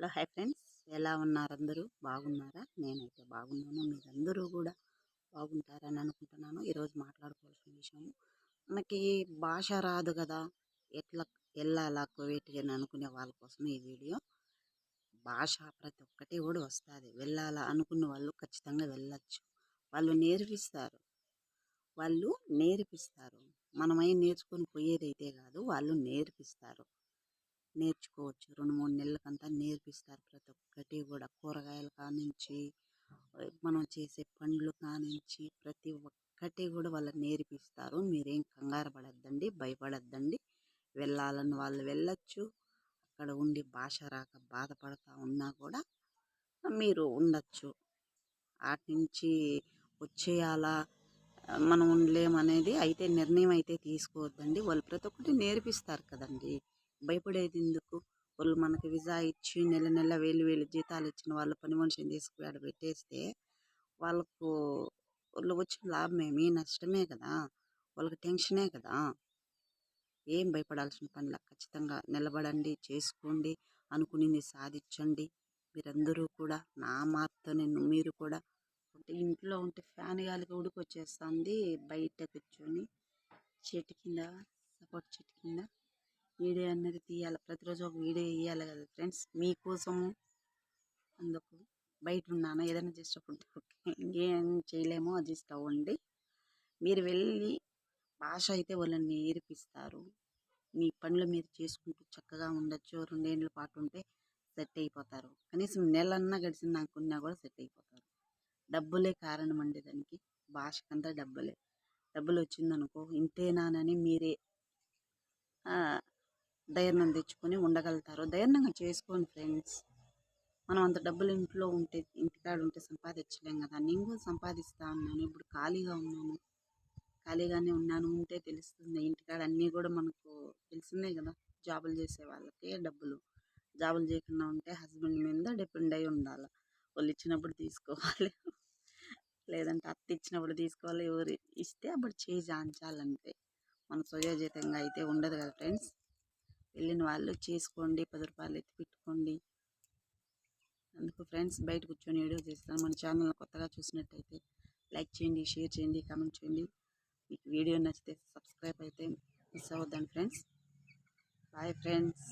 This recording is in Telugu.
Hello hi friends. ఎలా ఉన్నారు అందరూ బాగున్నారా? నేనైతే బాగున్నాను. మీరందరూ కూడా బాగుంటారని అనుకుంటున్నాను. ఈరోజు మాట్లాడుకోవాల్సిన విషయం మనకి భాష రాదు కదా. ఎట్లా వెళ్ళాలా కువైట్కి అని అనుకునే వాళ్ళ కోసం ఈ వీడియో. భాష ప్రతి ఒక్కటి కూడా వస్తుంది. వెళ్ళాలా అనుకున్న వాళ్ళు ఖచ్చితంగా వెళ్ళచ్చు. వాళ్ళు నేర్పిస్తారు. వాళ్ళు నేర్పిస్తారు. మనమై నేర్చుకొని పోయేదైతే కాదు వాళ్ళు నేర్పిస్తారు. నేర్చుకోవచ్చు. రెండు మూడు నెలలకంతా నేర్పిస్తారు ప్రతి ఒక్కటి కూడా. కూరగాయలు కానించి మనం చేసే పండ్లు కానించి ప్రతి ఒక్కటి కూడా వాళ్ళు నేర్పిస్తారు. మీరేం కంగారు పడద్దండి భయపడద్దండి. వెళ్ళాలని వాళ్ళు వెళ్ళచ్చు. అక్కడ ఉండి భాష రాక బాధపడతా ఉన్నా కూడా మీరు ఉండొచ్చు. ఆటి నుంచి వచ్చేయాలా మనం ఉండలేమనేది అయితే నిర్ణయం అయితే తీసుకోవద్దండి. వాళ్ళు ప్రతి ఒక్కటి నేర్పిస్తారు కదండి. భయపడేది ఎందుకు? వాళ్ళు మనకి విజా ఇచ్చి నెల నెల వేలు వేలు జీతాలు ఇచ్చిన వాళ్ళు పని మనిషిని తీసుకుని పెట్టేస్తే వాళ్ళకు వాళ్ళు వచ్చిన లాభమేమి నష్టమే కదా? వాళ్ళకి టెన్షనే కదా? ఏం భయపడాల్సిన పనిలా ఖచ్చితంగా నిలబడండి చేసుకోండి అనుకునింది సాధించండి. మీరందరూ కూడా నా మాతో నేను మీరు కూడా అంటే ఇంట్లో ఉంటే ఫ్యాన్ గాలికి ఉడికొచ్చేస్తుంది బయట కూర్చొని చెట్టు కింద సపోర్ట్ చెట్టు కింద. వీడియో అనేది తీయాలి. ప్రతిరోజు ఒక వీడియో వేయాలి కదా ఫ్రెండ్స్. మీకోసము అందుకు బయట ఉన్నాను? ఏదైనా జస్ట్ అప్పుడు ఇంకేం చేయలేమో అడ్జస్ట్ అవ్వండి మీరు వెళ్ళి భాష అయితే వాళ్ళని నేర్పిస్తారు. మీ పనులు మీరు చేసుకుంటూ చక్కగా ఉండొచ్చు. రెండేళ్ళ పాటు ఉంటే సెట్ అయిపోతారు. కనీసం నెలన్నా గడిచింది అనుకున్నా కూడా సెట్ అయిపోతారు. డబ్బులే కారణం అండి దానికి. భాషకంతా డబ్బులే. డబ్బులు వచ్చిందనుకో ఇంతేనానని మీరే ధైర్యం తెచ్చుకొని ఉండగలుగుతారు. ధైర్యంగా చేసుకోండి ఫ్రెండ్స్. మనం అంత డబ్బులు ఇంట్లో ఉంటే ఇంటికాడ ఉంటే సంపాదించలేం కదా. నేను కూడా సంపాదిస్తా ఉన్నాను. ఇప్పుడు ఖాళీగా ఉన్నాను. ఖాళీగానే ఉన్నాను ఉంటే తెలుస్తుంది. ఇంటికాడ అన్నీ కూడా మనకు తెలిసిందే కదా. జాబులు చేసే వాళ్ళకి డబ్బులు. జాబులు చేయకుండా ఉంటే హస్బెండ్ మీద డిపెండ్ అయి ఉండాలి. వాళ్ళు ఇచ్చినప్పుడు తీసుకోవాలి. లేదంటే అత్త ఇచ్చినప్పుడు తీసుకోవాలి. ఎవరు ఇస్తే అప్పుడు చేయి జాంచాలంటే మన స్వయోజితంగా అయితే ఉండదు కదా ఫ్రెండ్స్. వెళ్ళిన వాళ్ళు చేసుకోండి పది రూపాయలు ఎత్తి పెట్టుకోండి. అందుకు ఫ్రెండ్స్ బయట కూర్చొని వీడియో చేస్తాను. మన ఛానల్ కొత్తగా చూసినట్టయితే లైక్ చేయండి షేర్ చేయండి కామెంట్ చేయండి. మీకు వీడియో నచ్చితే సబ్స్క్రైబ్ అయితే మిస్ అవ్వద్దండి ఫ్రెండ్స్. Bye friends.